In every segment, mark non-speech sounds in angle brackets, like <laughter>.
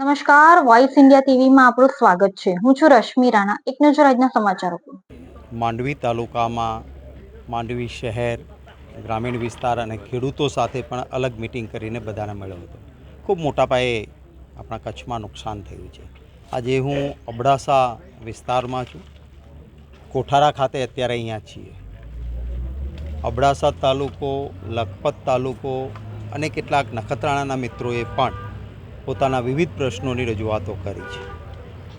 નમસ્કાર voice India ટીવીમાં આપણું સ્વાગત છે. હું છું રશ્મિ રાણા. એક નજર આજના સમાચારો માંડવી તાલુકામાં માંડવી શહેર, ગ્રામીણ વિસ્તાર અને ખેડૂતો સાથે પણ અલગ મિટિંગ કરીને બધાને મળ્યો હતો. ખૂબ મોટા પાયે આપણા કચ્છમાં નુકસાન થયું છે. આજે હું અબડાસા વિસ્તારમાં છું. કોઠારા ખાતે અત્યારે અહીંયા છીએ. અબડાસા તાલુકો, લખપત તાલુકો અને કેટલાક નખત્રાણાના મિત્રોએ પણ પોતાના વિવિધ પ્રશ્નોની રજૂઆતો કરી છે.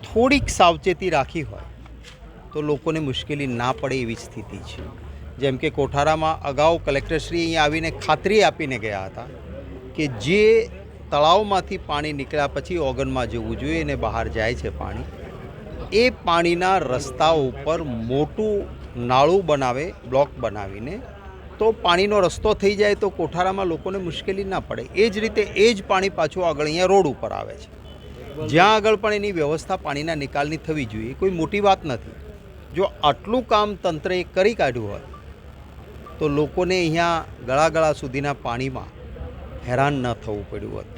થોડીક સાવચેતી રાખી હોય તો લોકોને મુશ્કેલી ના પડે એવી સ્થિતિ છે. જેમ કે કોઠારામાં અગાઉ કલેક્ટરશ્રી અહીંયા આવીને ખાતરી આપીને ગયા હતા કે જે તળાવમાંથી પાણી નીકળ્યા પછી ઓગનમાં જવું જોઈએ અને બહાર જાય છે પાણી, એ પાણીના રસ્તા ઉપર મોટું નાળું બનાવે, બ્લોક બનાવીને તો પાણીનો રસ્તો થઈ જાય તો કોઠારામાં લોકોને મુશ્કેલી ના પડે. એ જ રીતે એ જ પાણી પાછું આગળ અહીંયા રોડ ઉપર આવે છે. જ્યાં આગળ પણ એની વ્યવસ્થા પાણીના નિકાલની થવી જોઈએ કોઈ મોટી વાત નથી. જો આટલું કામ તંત્રએ કરી કાઢ્યું હોય, તો લોકોને અહીંયા ગળા ગળા સુધીના પાણીમાં હેરાન ન થવું પડ્યું હોત.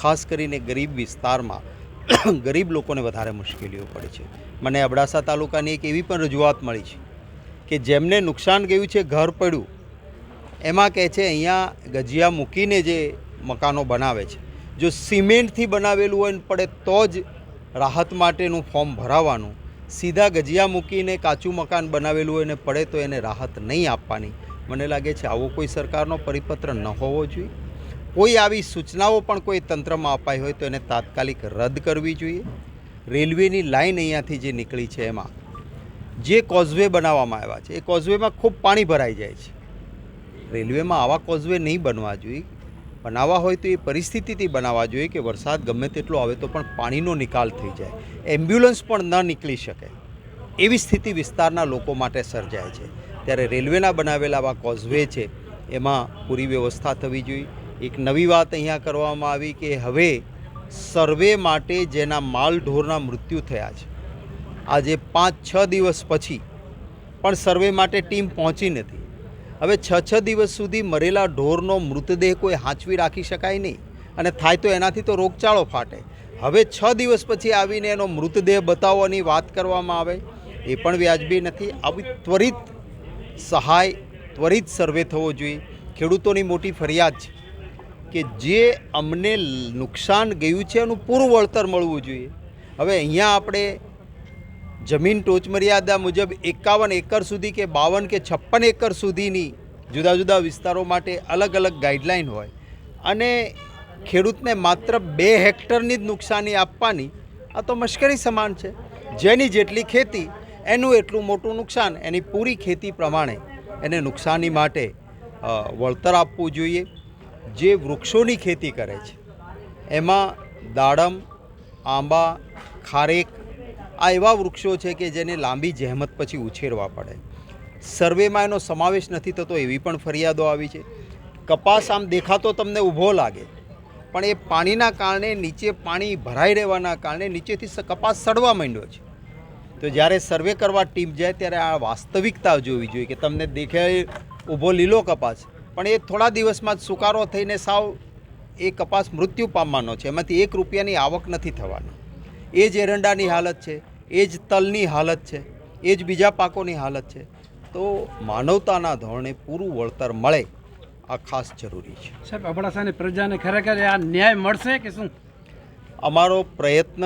ખાસ કરીને ગરીબ વિસ્તારમાં <coughs> ગરીબ લોકોને વધારે મુશ્કેલીઓ પડે છે. મને અબડાસા તાલુકાની એક એવી પણ રજૂઆત મળી છે કે જેમને નુકસાન ગયું છે, ઘર પડ્યું એમાં કહે છે, અહીંયા ગજિયા મૂકીને જે મકાનો બનાવે છે, જો સિમેન્ટથી બનાવેલું હોય ને પડે તો જ રાહત માટેનું ફોર્મ ભરાવાનું. સીધા ગજિયા મૂકીને કાચું મકાન બનાવેલું હોય ને પડે તો એને રાહત નહીં આપવાની. મને લાગે છે, આવો કોઈ સરકારનો પરિપત્ર ન હોવો જોઈએ. કોઈ આવી સૂચનાઓ પણ કોઈ તંત્રમાં અપાઈ હોય તો એને તાત્કાલિક રદ કરવી જોઈએ. રેલવેની લાઈન અહીંયાથી જે નીકળી છે એમાં, જે કોઝવે બનાવવામાં આવ્યા છે, એ કોઝવેમાં ખૂબ પાણી ભરાઈ જાય છે. રેલવેમાં આવા કોઝવે નહીં બનવા જોઈએ. બનાવવા હોય તો એ પરિસ્થિતિથી બનાવવા જોઈએ કે વરસાદ ગમે તેટલો આવે તો પણ પાણીનો નિકાલ થઈ જાય. એમ્બ્યુલન્સ પણ ન નીકળી શકે. એવી સ્થિતિ વિસ્તારના લોકો માટે સર્જાય છે. ત્યારે રેલવેના બનાવેલા આવા કોઝવે છે, એમાં પૂરી વ્યવસ્થા થવી જોઈએ. એક નવી વાત અહીંયા કરવામાં આવી કે હવે સર્વે માટે જેના માલ ઢોરના મૃત્યુ થયા છે. આજે પાંચ છ દિવસ પછી પણ સર્વે માટે ટીમ પહોંચી નથી. હવે છ છ દિવસ સુધી મરેલા ઢોરનો મૃતદેહ કોઈ હાંચવી રાખી શકાય નહીં અને થાય તો એનાથી તો રોગચાળો ફાટે. હવે છ દિવસ પછી આવીને એનો મૃતદેહ બતાવવાની વાત કરવામાં આવે, એ પણ વ્યાજબી નથી. આવી ત્વરિત સહાય, ત્વરિત સર્વે થવો જોઈએ. ખેડૂતોની મોટી ફરિયાદ છે કે જે અમને નુકસાન ગયું છે એનું પૂરું વળતર મળવું જોઈએ. હવે અહીંયા આપણે જમીન ટોચમર્યાદા મુજબ એકાવન એકર સુધી કે બાવન કે છપ્પન એકર સુધીની જુદા જુદા વિસ્તારો માટે અલગ અલગ ગાઈડલાઇન હોય. અને ખેડૂતને માત્ર બે હેક્ટરની જ નુકસાની આપવાની આ તો મશ્કરી સમાન છે. જેની જેટલી ખેતી, એનું એટલું મોટું નુકસાન, એની પૂરી ખેતી પ્રમાણે એને નુકસાની માટે વળતર આપવું જોઈએ. જે વૃક્ષોની ખેતી કરે છે, એમાં દાડમ, આંબા, ખારેક આ એવા વૃક્ષો છે કે જેને લાંબી જહેમત પછી ઉછેરવા પડે. સર્વેમાં એનો સમાવેશ નથી થતો એવી પણ ફરિયાદો આવી છે. કપાસ આમ દેખાતો તમને ઊભો લાગે, પણ એ પાણીના કારણે નીચે પાણી ભરાઈ રહેવાના કારણે નીચેથી કપાસ સડવા માંડ્યો છે. તો જ્યારે સર્વે કરવા ટીમ જાય ત્યારે આ વાસ્તવિકતા જોવી જોઈએ કે તમને દેખાય ઊભો લીલો કપાસ, પણ એ થોડા દિવસમાં જ સુકારો થઈને સાવ એ કપાસ મૃત્યુ પામવાનો છે. એમાંથી એક રૂપિયાની આવક નથી થવાની. એ જ એરંડાની હાલત છે. એ જ તલની હાલત છે એ જ બીજા પાકોની હાલત છે. તો માનવતાના ધોરણે પૂરું વળતર મળે આ ખાસ જરૂરી છે. સાહેબ અબડાસાની પ્રજાને ખરેખર આ ન્યાય મળશે કે શું? અમારો પ્રયત્ન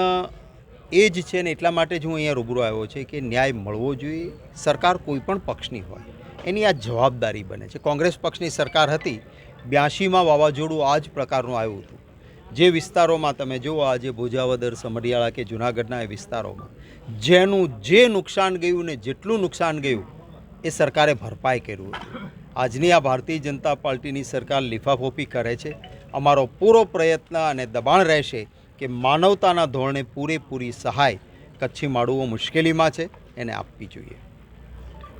એ જ છે ને એટલા માટે જ હું અહીંયા રૂબરૂ આવ્યો છે કે ન્યાય મળવો જોઈએ સરકાર કોઈ પણ પક્ષની હોય એની આ જવાબદારી બને છે. કોંગ્રેસ પક્ષની સરકાર હતી બ્યાસીમાં વાવાઝોડું આ જ પ્રકારનું આવ્યું હતું. જે વિસ્તારોમાં તમે જુઓ આજે ભોજાવદર સમરિયાળા કે જુનાગઢના એ વિસ્તારોમાં, જેનું જે નુકસાન ગયું ને જેટલું નુકસાન ગયું, એ સરકારે ભરપાઈ કર્યું આજની આ ભારતીય જનતા પાર્ટીની સરકાર લિફાફોફી કરે છે. અમારો પૂરો પ્રયત્ન અને દબાણ રહેશે કે માનવતાના ધોરણે પૂરેપૂરી સહાય કચ્છી માળુઓ મુશ્કેલીમાં છે, એને આપવી જોઈએ.